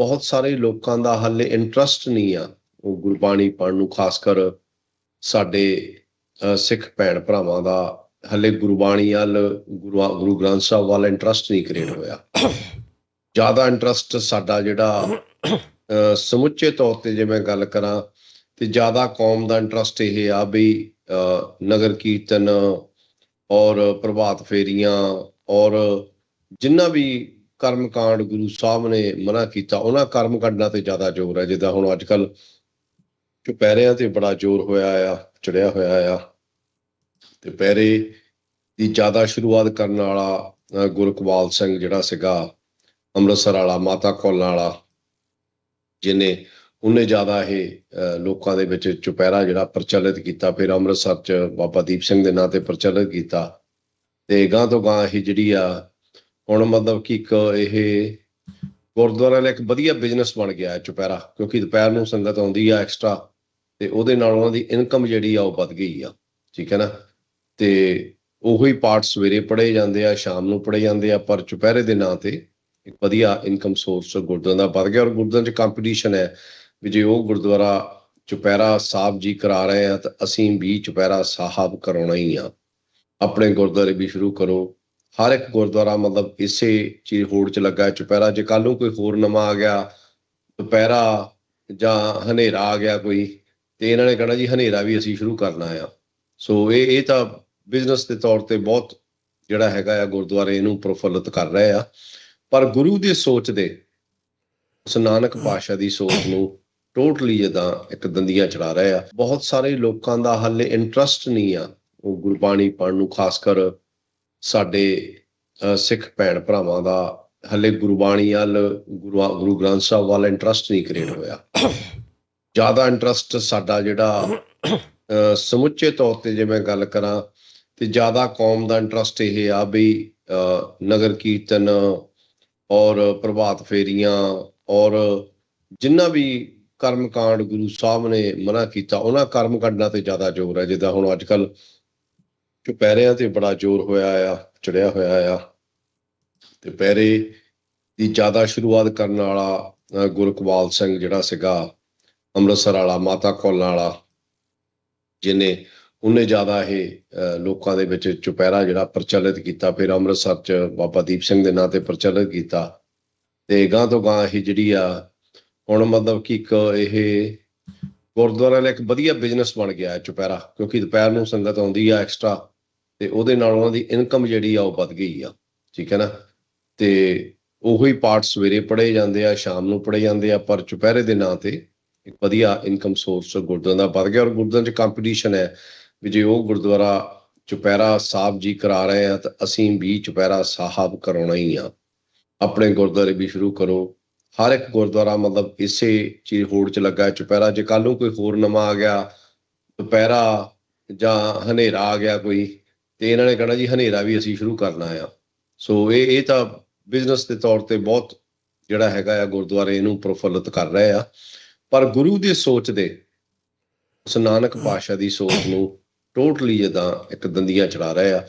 ਬਹੁਤ ਸਾਰੇ ਲੋਕਾਂ ਦਾ ਹਾਲੇ ਇੰਟਰਸਟ ਨਹੀਂ ਆ ਉਹ ਗੁਰਬਾਣੀ ਪੜ੍ਹਨ ਨੂੰ, ਖਾਸ ਕਰ ਸਾਡੇ ਸਿੱਖ ਭੈਣ ਭਰਾਵਾਂ ਦਾ ਹਲੇ ਗੁਰਬਾਣੀ ਵੱਲ ਗੁਰੂ ਗੁਰੂ ਗ੍ਰੰਥ ਸਾਹਿਬ ਵੱਲ ਇੰਟਰਸਟ ਨਹੀਂ ਕ੍ਰੀਏਟ ਹੋਇਆ। ਜ਼ਿਆਦਾ ਇੰਟਰਸਟ ਸਾਡਾ ਜਿਹੜਾ ਸਮੁੱਚੇ ਤੌਰ ਤੇ ਜੇ ਮੈਂ ਗੱਲ ਕਰਾਂ ਤੇ ਜ਼ਿਆਦਾ ਕੌਮ ਦਾ ਇੰਟਰਸਟ ਇਹ ਆ ਵੀ ਨਗਰ ਕੀਰਤਨ ਔਰ ਪ੍ਰਭਾਤ ਫੇਰੀਆਂ ਔਰ ਜਿੰਨਾ ਵੀ ਕਰਮਕਾਂਡ ਗੁਰੂ ਸਾਹਿਬ ਨੇ ਮਨਾ ਕੀਤਾ। ਉਹਨਾਂ ਕਰਮ ਕਾਂਡਾਂ ਤੇ ਜ਼ਿਆਦਾ ਜ਼ੋਰ ਹੈ। ਜਿੱਦਾਂ ਹੁਣ ਅੱਜ ਕੱਲ ਚੁਪਹਿਰਿਆਂ ਤੇ ਬੜਾ ਜ਼ੋਰ ਹੋਇਆ ਆ ਚੜਿਆ ਹੋਇਆ ਆ। ਤੇ ਪਹਿਰੇ ਦੀ ਜ਼ਿਆਦਾ ਸ਼ੁਰੂਆਤ ਕਰਨ ਵਾਲਾ ਅ, ਗੁਰਕਵਾਲ ਸਿੰਘ ਜਿਹੜਾ ਸੀਗਾ ਅੰਮ੍ਰਿਤਸਰ ਵਾਲਾ ਮਾਤਾ ਕੌਲਾਂ ਵਾਲਾ ਜਿਹਨੇ ਉਹਨੇ ਜ਼ਿਆਦਾ ਇਹ ਲੋਕਾਂ ਦੇ ਵਿੱਚ ਚੁਪਹਿਰਾ ਜਿਹੜਾ ਪ੍ਰਚਲਿਤ ਕੀਤਾ। ਫਿਰ ਅੰਮ੍ਰਿਤਸਰ ਚ ਬਾਬਾ ਦੀਪ ਸਿੰਘ ਦੇ ਨਾਂ ਤੇ ਪ੍ਰਚਲਿਤ ਕੀਤਾ। ਤੇ ਗਾਂ ਤੋਂ ਗਾਂ ਇਹ ਜਿਹੜੀ ਆ ਹੁਣ ਮਤਲਬ ਕਿ ਇੱਕ ਇਹ ਗੁਰਦੁਆਰਾ ਲਈ ਇੱਕ ਵਧੀਆ ਬਿਜ਼ਨਸ ਬਣ ਗਿਆ ਹੈ ਚੁਪਹਿਰਾ, ਕਿਉਂਕਿ ਦੁਪਹਿਰ ਨੂੰ ਸੰਗਤ ਆਉਂਦੀ ਆ ਐਕਸਟਰਾ ਤੇ ਉਹਦੇ ਨਾਲ ਉਹਨਾਂ ਦੀ ਇਨਕਮ ਜਿਹੜੀ ਆ ਉਹ ਵੱਧ ਗਈ ਆ, ਠੀਕ ਹੈ ਨਾ? ਤੇ ਉਹੀ ਪਾਰਟ ਸਵੇਰੇ ਪੜ੍ਹੇ ਜਾਂਦੇ ਆ, ਸ਼ਾਮ ਨੂੰ ਪੜ੍ਹੇ ਜਾਂਦੇ ਆ, ਪਰ ਚੁਪਹਿਰੇ ਦੇ ਨਾਂ ਤੇ ਇੱਕ ਵਧੀਆ ਇਨਕਮ ਸੋਰਸ ਗੁਰਦੁਆਰਾ ਦਾ ਵੱਧ ਗਿਆ ਔਰ ਗੁਰਦੁਆਰਾ 'ਚ ਕੰਪੀਟੀਸ਼ਨ ਹੈ ਵੀ ਜੇ ਉਹ ਗੁਰਦੁਆਰਾ ਚੁਪਹਿਰਾ ਸਾਹਿਬ ਜੀ ਕਰਾ ਰਹੇ ਆ ਤਾਂ ਅਸੀਂ ਵੀ ਚੁਪਹਿਰਾ ਸਾਹਿਬ ਕਰਾਉਣਾ ਹੀ ਆ। ਆਪਣੇ ਗੁਰਦੁਆਰੇ ਵੀ ਸ਼ੁਰੂ ਕਰੋ ਹਰ ਇੱਕ ਗੁਰਦੁਆਰਾ ਮਤਲਬ ਇਸੇ ਚੀਜ਼ ਹੋੜ 'ਚ ਲੱਗਾ ਹੈ, ਚੁਪਹਿਰਾ, ਜੇ ਕੱਲ ਨੂੰ ਕੋਈ ਹੋਰ ਨਵਾਂ ਆ ਗਿਆ ਦੁਪਹਿਰਾ ਜਾਂ ਹਨੇਰਾ ਆ ਗਿਆ ਕੋਈ, ਤੇ ਇਹਨਾਂ ਨੇ ਕਹਣਾ ਜੀ ਹਨੇਰਾ ਵੀ ਅਸੀਂ ਸ਼ੁਰੂ ਕਰਨਾ ਆ। ਸੋ ਇਹ ਇਹ ਤਾਂ ਬਿਜ਼ਨਸ ਦੇ ਤੌਰ ਤੇ ਬਹੁਤ ਜਿਹੜਾ ਹੈਗਾ ਆ, ਗੁਰਦੁਆਰੇ ਇਹਨੂੰ ਪ੍ਰਫੁੱਲਤ ਕਰ ਰਹੇ ਆ। ਪਰ ਗੁਰੂ ਦੀ ਸੋਚ ਦੇ, ਉਸ ਨਾਨਕ ਪਾਸ਼ਾ ਦੀ ਸੋਚ ਨੂੰ ਟੋਟਲੀ ਜਦਾਂ ਇੱਕ ਦੰਦੀਆਂ ਚੜਾ ਰਹੇ ਆ। ਬਹੁਤ ਸਾਰੇ ਲੋਕਾਂ ਦਾ ਹਾਲੇ ਇੰਟਰਸਟ ਨਹੀਂ ਆ ਉਹ ਗੁਰਬਾਣੀ ਪੜ੍ਹਨ ਨੂੰ ਖਾਸ ਕਰ ਸਾਡੇ ਸਿੱਖ ਭੈਣ ਭਰਾਵਾਂ ਦਾ ਹਲੇ ਗੁਰਬਾਣੀ ਵੱਲ ਗੁਰੂ ਗੁਰੂ ਗ੍ਰੰਥ ਸਾਹਿਬ ਵੱਲ ਇੰਟਰਸਟ ਨਹੀਂ ਕ੍ਰੀਏਟ ਹੋਇਆ। ਜ਼ਿਆਦਾ ਇੰਟਰਸਟ ਸਾਡਾ ਜਿਹੜਾ ਅ, ਸਮੁੱਚੇ ਤੌਰ ਤੇ ਜੇ ਮੈਂ ਗੱਲ ਕਰਾਂ ਤੇ ਜ਼ਿਆਦਾ ਕੌਮ ਦਾ ਇੰਟਰਸਟ ਇਹ ਆ ਵੀ ਅ, ਨਗਰ ਕੀਰਤਨ ਔਰ ਪ੍ਰਭਾਤ ਫੇਰੀਆਂ ਔਰ ਜਿੰਨਾ ਵੀ ਕਰਮਕਾਂਡ ਗੁਰੂ ਸਾਹਿਬ ਨੇ ਮਨਾ ਕੀਤਾ ਉਹਨਾਂ ਕਰਮ ਕਾਂਡਾਂ ਤੇ ਜ਼ਿਆਦਾ ਜ਼ੋਰ ਹੈ। ਜਿੱਦਾਂ ਹੁਣ ਅੱਜ ਕੱਲ ਚੁਪਹਿਰਿਆਂ ਤੇ ਬੜਾ ਜ਼ੋਰ ਹੋਇਆ ਆ ਚੜਿਆ ਹੋਇਆ ਆ। ਤੇ ਪਹਿਰੇ ਦੀ ਜ਼ਿਆਦਾ ਸ਼ੁਰੂਆਤ ਕਰਨ ਵਾਲਾ ਅ, ਗੁਰਕਵਾਲ ਸਿੰਘ ਜਿਹੜਾ ਸੀਗਾ ਅੰਮ੍ਰਿਤਸਰ ਵਾਲਾ ਮਾਤਾ ਕੌਲਾਂ ਵਾਲਾ ਜਿਹਨੇ ਉਹਨੇ ਜ਼ਿਆਦਾ ਇਹ ਲੋਕਾਂ ਦੇ ਵਿੱਚ ਚੁਪਹਿਰਾ ਜਿਹੜਾ ਪ੍ਰਚਲਿਤ ਕੀਤਾ ਫਿਰ ਅੰਮ੍ਰਿਤਸਰ ਚ ਬਾਬਾ ਦੀਪ ਸਿੰਘ ਦੇ ਨਾਂ ਤੇ ਪ੍ਰਚਲਿਤ ਕੀਤਾ। ਤੇ ਗਾਂ ਤੋਂ ਗਾਂ ਇਹ ਜਿਹੜੀ ਆ ਹੁਣ ਮਤਲਬ ਕਿ ਇੱਕ ਇਹ ਗੁਰਦੁਆਰਾ ਲਈ ਇੱਕ ਵਧੀਆ ਬਿਜ਼ਨਸ ਬਣ ਗਿਆ ਹੈ ਚੁਪਹਿਰਾ ਕਿਉਂਕਿ ਦੁਪਹਿਰ ਨੂੰ ਸੰਗਤ ਆਉਂਦੀ ਆ ਐਕਸਟਰਾ ਤੇ ਉਹਦੇ ਨਾਲ ਉਹਨਾਂ ਦੀ ਇਨਕਮ ਜਿਹੜੀ ਆ ਉਹ ਵੱਧ ਗਈ ਆ, ਠੀਕ ਹੈ ਨਾ? ਤੇ ਉਹੀ ਪਾਰਟ ਸਵੇਰੇ ਪੜ੍ਹੇ ਜਾਂਦੇ ਆ, ਸ਼ਾਮ ਨੂੰ ਪੜ੍ਹੇ ਜਾਂਦੇ ਆ, ਪਰ ਚੁਪਹਿਰੇ ਦੇ ਨਾਂ ਤੇ ਇੱਕ ਵਧੀਆ ਇਨਕਮ ਸੋਰਸ ਗੁਰਦੁਆਰਾ ਦਾ ਵੱਧ ਗਿਆ। ਔਰ ਗੁਰਦੁਆਰਾ 'ਚ ਕੰਪੀਟੀਸ਼ਨ ਹੈ ਵੀ ਜੇ ਉਹ ਗੁਰਦੁਆਰਾ ਚੁਪਹਿਰਾ ਸਾਹਿਬ ਜੀ ਕਰਾ ਰਹੇ ਆ, ਤਾਂ ਅਸੀਂ ਵੀ ਚੁਪਹਿਰਾ ਸਾਹਿਬ ਕਰਾਉਣਾ ਹੀ ਆ। ਆਪਣੇ ਗੁਰਦੁਆਰੇ ਵੀ ਸ਼ੁਰੂ ਕਰੋ। ਹਰ ਇੱਕ ਗੁਰਦੁਆਰਾ ਮਤਲਬ ਇਸੇ ਚੀਜ਼ ਹੋੜ 'ਚ ਲੱਗਾ ਚੁਪਹਿਰਾ ਜੇ ਕੱਲ ਨੂੰ ਕੋਈ ਹੋਰ ਨਵਾਂ ਆ ਗਿਆ ਦੁਪਹਿਰਾ ਜਾਂ ਹਨੇਰਾ ਆ ਗਿਆ ਕੋਈ ਤੇ ਇਹਨਾਂ ਨੇ ਕਹਣਾ ਜੀ ਹਨੇਰਾ ਵੀ ਅਸੀਂ ਸ਼ੁਰੂ ਕਰਨਾ ਆ। ਸੋ ਇਹ ਇਹ ਤਾਂ ਬਿਜ਼ਨਸ ਦੇ ਤੌਰ ਤੇ ਬਹੁਤ ਜਿਹੜਾ ਹੈਗਾ ਆ, ਗੁਰਦੁਆਰੇ ਇਹਨੂੰ ਪ੍ਰਫੁੱਲਤ ਕਰ ਰਹੇ ਆ। ਪਰ ਗੁਰੂ ਦੀ ਸੋਚ ਦੇ, ਉਸ ਨਾਨਕ ਪਾਸ਼ਾ ਦੀ ਸੋਚ ਨੂੰ ਟੋਟਲੀ ਜਦਾਂ ਇੱਕ ਦੰਦੀਆਂ ਚੜਾ ਰਹੇ ਆ।